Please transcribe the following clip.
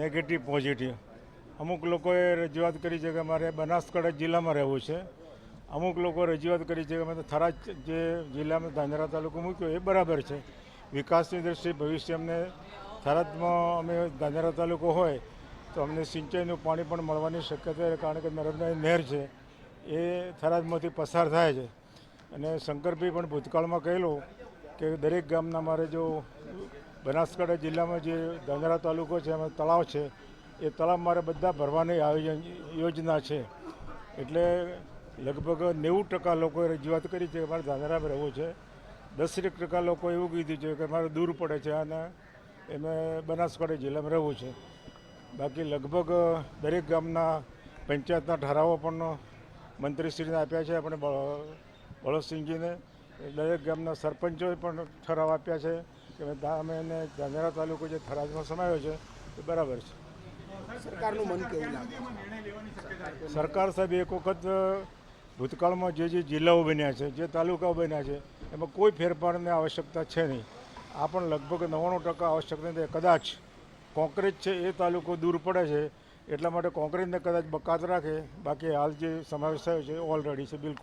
Negative positive અમુક લોકોએ રજૂઆત કરી છે કે અમારે બનાસકાંઠા જિલ્લામાં રહેવું છે. અમુક લોકો રજૂઆત કરી છે કે અમે થરાજ જે જિલ્લામાં ધાંધરા તાલુકો મૂક્યો એ બરાબર છે. વિકાસની દ્રષ્ટિએ ભવિષ્ય અમને થરાદમાં અમે ધાંધરા તાલુકો હોય તો અમને સિંચાઈનું પાણી પણ મળવાની શક્યતા કારણ કે નર્મદા નહેર છે. એ થરાદમાંથી પસાર થાય છે. અને શંકરભાઈ પણ ભૂતકાળમાં કહેલું કે દરેક ગામના મારે જો બનાસકાંઠા જિલ્લામાં જે ધાંગરા તાલુકો છે, એમાં તળાવ છે, એ તળાવ મારે બધા ભરવાની આયોજન, યોજના છે. એટલે લગભગ નેવું ટકા લોકોએ રજૂઆત કરી છે કે મારે ધાંધરામાં રહેવું છે. દસેક ટકા લોકો એવું કીધું છે કે મારે દૂર પડે છે અને એમે બનાસકાંઠા જિલ્લામાં રહેવું છે. બાકી લગભગ દરેક ગામના પંચાયતના ઠરાવો પણ મંત્રીશ્રીને આપ્યા છે, આપણે બળ- બળવંતસિંહજીને. દરેક ગામના સરપંચોએ પણ ઠરાવ આપ્યા છે કે અમે એને ધાનેરા તાલુકો જે થરાદમાં સમાયો છે એ બરાબર છે. સરકારનું મન કેવું લાગે? સરકાર સાહેબ એક વખત ભૂતકાળમાં જે જે જિલ્લાઓ બન્યા છે જે તાલુકાઓ બન્યા છે એમાં કોઈ ફેરફારની આવશ્યકતા છે નહીં. આ પણ લગભગ નવ્વાણું ટકા આવશ્યક નથી. કદાચ કોંકરેજ છે એ તાલુકો દૂર પડે છે એટલા માટે કોંકરેજને કદાચ બકાત રાખે. બાકી હાલ જે સમાવેશ થયો છે ઓલરેડી છે બિલકુલ.